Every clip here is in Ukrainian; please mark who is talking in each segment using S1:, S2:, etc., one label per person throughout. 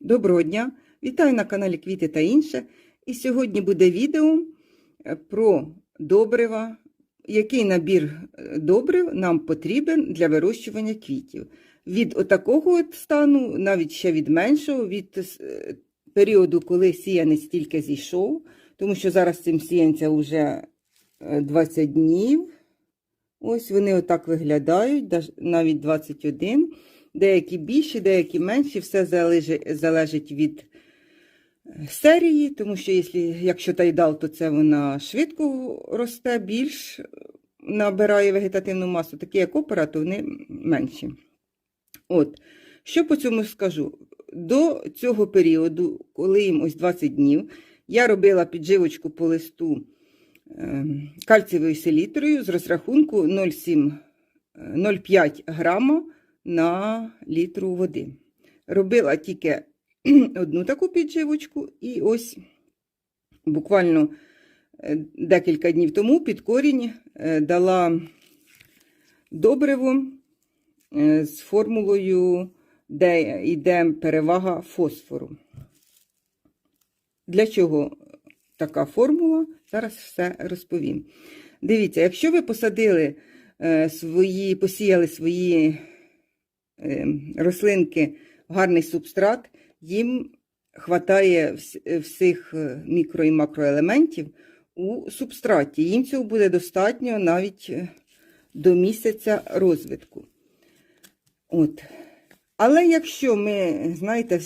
S1: Доброго дня! Вітаю на каналі Квіти та інше. І сьогодні буде відео е, про добрива, який набір е, добрив нам потрібен для вирощування квітів. Від отакого от стану, навіть ще від меншого, від е, періоду, коли сіянець тільки зійшов, тому що зараз цим сіянця вже 20 днів. Ось вони отак виглядають, навіть 21. Деякі більші, деякі менші, все залежить, від е, серії, тому що якщо, якщо тайдал, то це вона швидко росте, більш е, набирає вегетативну масу, такі як опера, то вони менші. От, що по цьому скажу? До цього періоду, коли їм ось 20 днів, я робила підживочку по листу е, кальцієвою селітрою з розрахунку 0,7 е, 0,5 грама на літру води. Робила тільки одну таку підживочку, і ось буквально е, декілька днів тому під корінь е, дала добриво е, з формулою, де йде перевага фосфору. Для чого така формула? Зараз все розповім. Дивіться, якщо ви посадили свої, посіяли свої рослинки гарний субстрат, їм хватає всіх е, мікро і макроелементів у субстраті. Їм цього буде достатньо навіть е, до місяця розвитку. От. Але якщо ми, знаєте,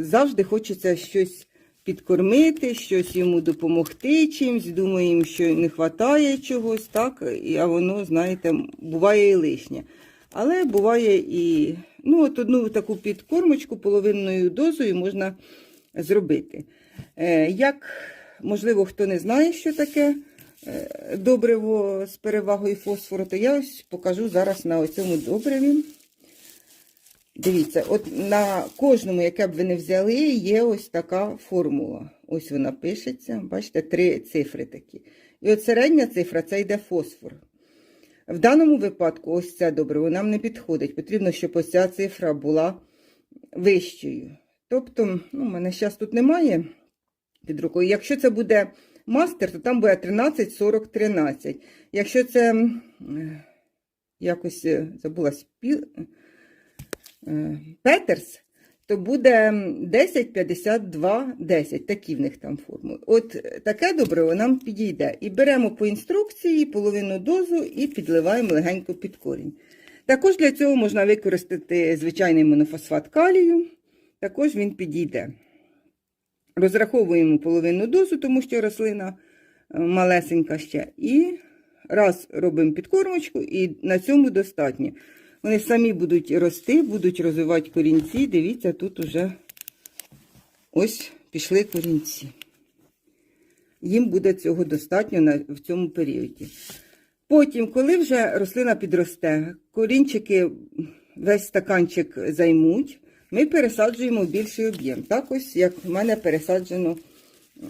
S1: завжди хочеться щось підкормити, щось йому допомогти чимсь, думаємо, що не вистачає чогось, так, а воно, знаєте, буває і лишнє. Але буває і ну, от одну таку підкормочку половинною дозою можна зробити. Е, як, можливо, хто не знає, що таке е, добриво з перевагою фосфору, то я ось покажу зараз на цьому добриві. Дивіться, от на кожному, яке б ви не взяли, є ось така формула. Ось вона пишеться, бачите, три цифри такі. І от середня цифра це йде фосфор. В даному випадку, ось це добриво нам не підходить. Потрібно, щоб ось ця цифра була вищою. Тобто, ну, у мене зараз тут немає під рукою. Якщо це буде мастер, то там буде 13, 40, 13. Якщо це е, якось е, забула спіл. Е, Петерс, то буде 10, 52, 10. Такі в них там формули. От е, таке добриво нам підійде. І беремо по інструкції половину дозу і підливаємо легенько під корінь. Також для цього можна використати звичайний монофосфат калію. Також він підійде. Розраховуємо половину дозу, тому що рослина е, малесенька ще. І раз робимо підкормочку, і на цьому достатньо. Вони самі будуть рости, будуть розвивати корінці. Дивіться, тут уже ось пішли корінці. Їм буде цього достатньо в цьому періоді. Потім, коли вже рослина підросте, корінчики весь стаканчик займуть, ми пересаджуємо більший об'єм. Так ось, як в мене пересаджено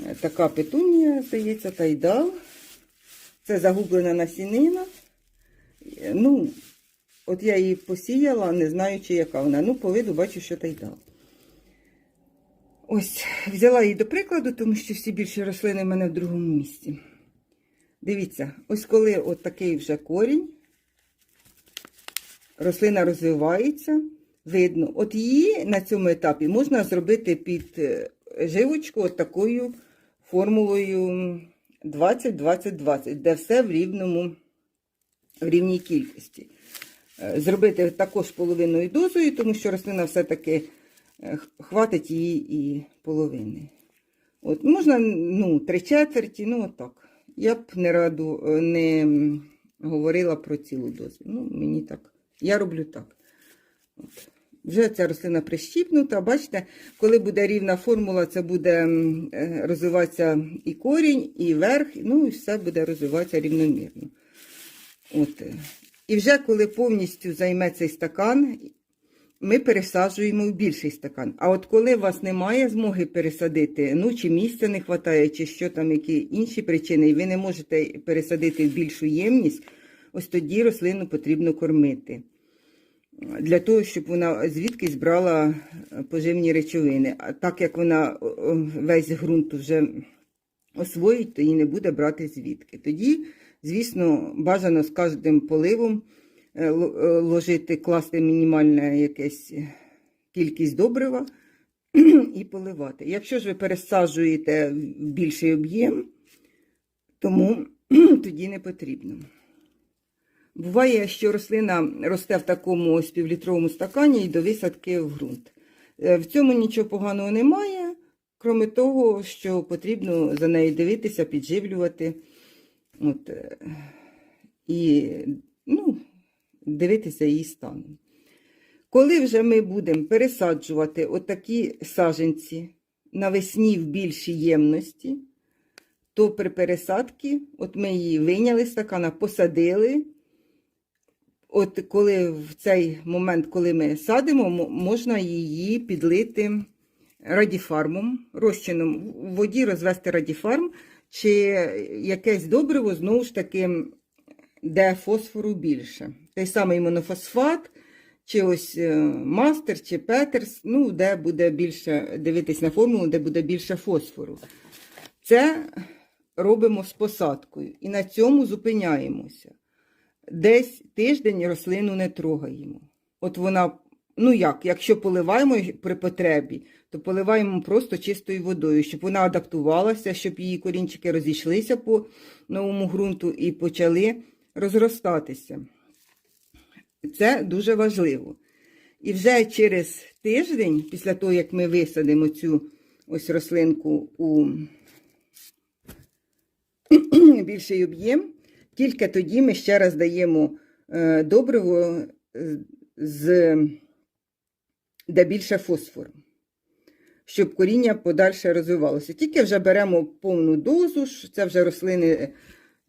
S1: е, така петунія, здається, тайдал. Це загублена насінина. Е, Ну, От я її посіяла, не знаючи, яка вона. Ну, по виду бачу, що тайдал. Ось, взяла її до прикладу, тому що всі більші рослини в мене в другому місці. Дивіться, ось коли от такий вже корінь, рослина розвивається, видно, от її на цьому етапі можна зробити під е, живочку от такою формулою 20-20-20, де все в рівному, в рівній кількості. Е, Зробити також половиною дозою, тому що рослина все-таки е, хватить її і половини. От, можна ну, три четверті, ну отак. Я б не раду е, не говорила про цілу дозу. Ну, мені так. Я роблю так. От. Вже ця рослина прищіпнута. Бачите, коли буде рівна формула, це буде розвиватися і корінь, і верх, ну і все буде розвиватися рівномірно. От. Е. І вже коли повністю займе цей стакан, ми пересаджуємо в більший стакан. А от коли у вас немає змоги пересадити, ну чи місця не вистачає, чи що там, які інші причини, і ви не можете пересадити в більшу ємність, ось тоді рослину потрібно кормити. для того, щоб вона звідкись брала е, поживні речовини. А так як вона о, о, весь ґрунт вже освоїть, то її не буде брати звідки. Тоді, звісно, бажано з кожним поливом е, е, ложити, класти мінімальне якесь е, кількість добрива і поливати. Якщо ж ви пересаджуєте в більший об'єм, тому тоді не потрібно. Буває, що рослина росте в такому ось півлітровому стакані і до висадки в ґрунт. В цьому нічого поганого немає, крім того, що потрібно за нею дивитися, підживлювати. От, е, і ну, дивитися її станом. Коли вже ми будемо пересаджувати отакі саженці навесні в більшій ємності, то при пересадці, от ми її вийняли з стакана, посадили. От коли в цей момент, коли ми садимо, можна її підлити радіфармом, розчином в воді розвести радіфарм, чи якесь добриво, знову ж таки, де фосфору більше. Той самий монофосфат, чи ось е, мастер, чи петерс, ну, де буде більше, дивитись на формулу, де буде більше фосфору. Це робимо з посадкою і на цьому зупиняємося. Десь тиждень рослину не трогаємо. От вона, ну як, якщо поливаємо при потребі, то поливаємо просто чистою водою, щоб вона адаптувалася, щоб її корінчики розійшлися по новому ґрунту і почали розростатися. Це дуже важливо. І вже через тиждень, після того, як ми висадимо цю ось рослинку у більший об'єм, тільки тоді ми ще раз даємо е, добриво, з, де більше фосфору, щоб коріння подальше розвивалося. Тільки вже беремо повну дозу, це вже рослини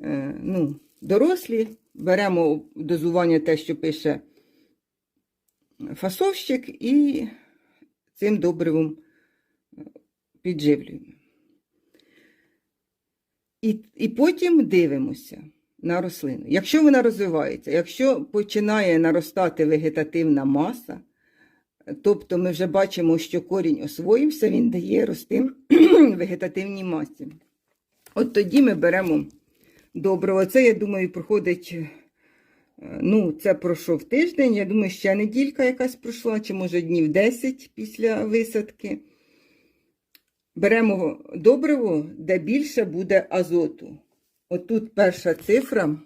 S1: е, ну, дорослі, беремо дозування те, що пише фасовщик, і цим добривом е, підживлюємо. І, і потім дивимося на рослину. Якщо вона розвивається, якщо починає наростати вегетативна маса, тобто ми вже бачимо, що корінь освоївся, він дає рости вегетативній масі. От тоді ми беремо добриво. Це, я думаю, проходить. е, Ну, це пройшов тиждень. Я думаю, ще неділька якась пройшла, чи може днів 10 після висадки. Беремо добриво, де більше буде азоту. Отут перша цифра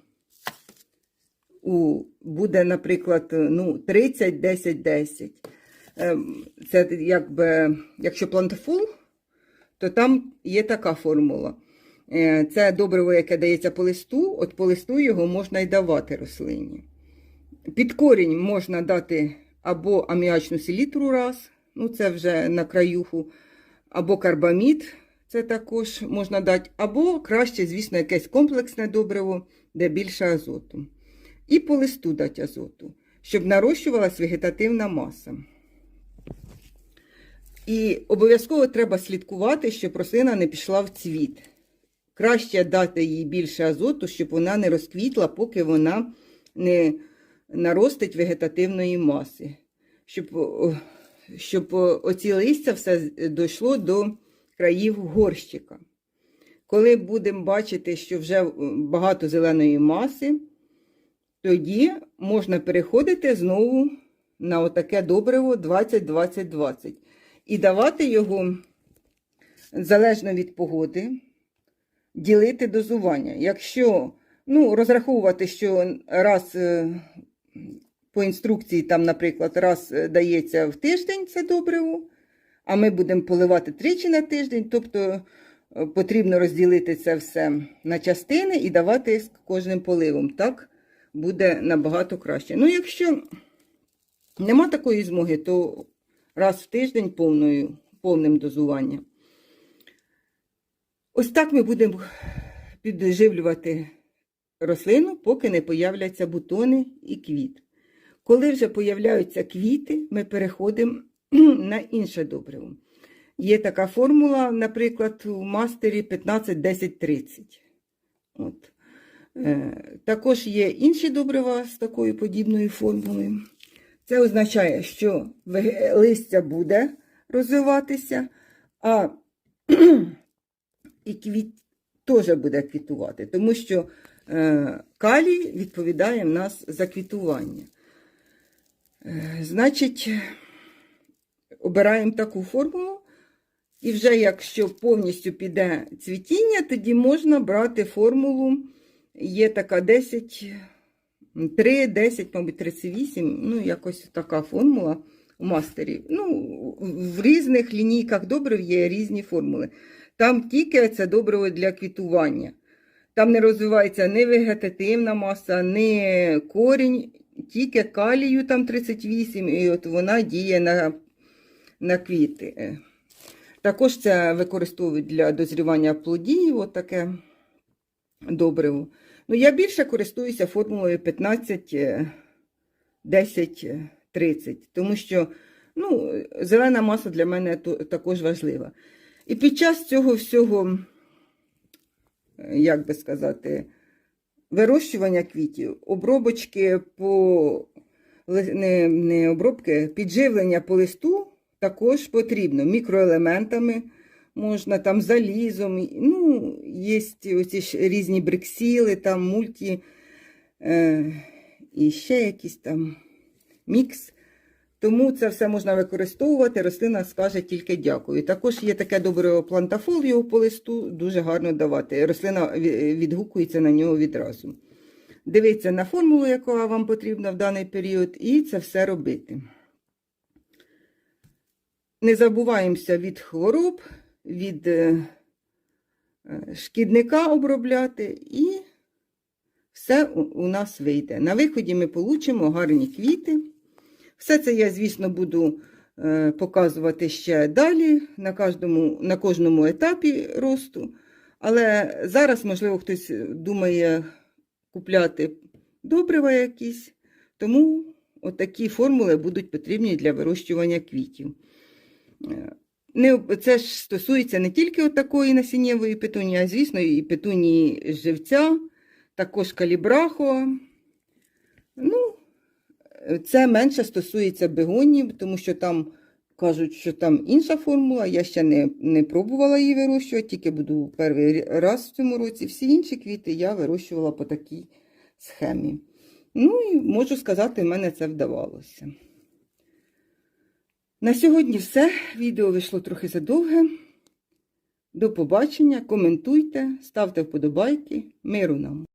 S1: у, буде, наприклад, ну, 30, 10, 10. Ем, Це якби, якщо плантафул, то там є така формула. Е, Це добриво, яке дається по листу, от по листу його можна й давати рослині. Під корінь можна дати або аміачну селітру раз, ну це вже на краюху, або карбамід, це також можна дати, або краще, звісно, якесь комплексне добриво, де більше азоту. І по листу дати азоту, щоб нарощувалась вегетативна маса. І обов'язково треба слідкувати, щоб рослина не пішла в цвіт. Краще дати їй більше азоту, щоб вона не розквітла, поки вона не наростить вегетативної маси. Щоб, щоб оці листя все дійшло до країв горщика. Коли будемо бачити, що вже багато зеленої маси, тоді можна переходити знову на отаке добриво 20-20-20 і давати його залежно від погоди, ділити дозування. Якщо ну, розраховувати, що раз е, по інструкції, там, наприклад, раз е, дається в тиждень це добриво, а ми будемо поливати тричі на тиждень, тобто е, потрібно розділити це все на частини і давати з кожним поливом. Так буде набагато краще. Ну, якщо нема такої змоги, то раз в тиждень повною, повним дозуванням. Ось так ми будемо підживлювати рослину, поки не появляться бутони і квіт. Коли вже появляються квіти, ми переходимо на інше добриво. Є така формула, наприклад, у мастері 15-10-30. От. Е, також є інші добрива з такою подібною формулою. Це означає, що листя буде розвиватися, а і квіт теж буде квітувати, тому що е, калій відповідає в нас за квітування. Е, значить, обираємо таку формулу, і вже якщо повністю піде цвітіння, тоді можна брати формулу. Є така 10, 3, 10, мабуть, 38, ну, якось така формула у мастері. Ну, в різних лінійках добрив є різні формули. Там тільки це добриво для квітування. Там не розвивається ні вегетативна маса, ні корінь, тільки калію там 38, і от вона діє на, на квіти. Також це використовують для дозрівання плодів, от таке добриво. Ну, я більше користуюся формулою 15, е, 10, е, 30, тому що ну, зелена маса для мене також важлива. І під час цього всього, як би сказати, вирощування квітів, обробочки по не, не обробки, підживлення по листу також потрібно мікроелементами. Можна там залізом, ну, є оці ж різні бриксіли, там мульті, е, і ще якийсь там мікс. Тому це все можна використовувати, рослина скаже тільки дякую. Також є таке добре плантафол, його по листу дуже гарно давати. Рослина відгукується на нього відразу. Дивіться на формулу, яка вам потрібна в даний період, і це все робити. Не забуваємося від хвороб, від е, е, шкідника обробляти, і все у, нас вийде. На виході ми получимо гарні квіти. Все це я, звісно, буду е, показувати ще далі на кожному, на кожному етапі росту. Але зараз, можливо, хтось думає купляти добрива якісь, тому отакі формули будуть потрібні для вирощування квітів. Не, це ж стосується не тільки такої насіннєвої петунії, а звісно, і петунії живця, також калібрахо. Ну, це менше стосується бегонів, тому що там кажуть, що там інша формула. Я ще не, не пробувала її вирощувати, тільки буду перший раз в цьому році. Всі інші квіти я вирощувала по такій схемі. Ну і можу сказати, в мене це вдавалося. На сьогодні все. Відео вийшло трохи задовге. До побачення. Коментуйте, ставте вподобайки. Миру нам!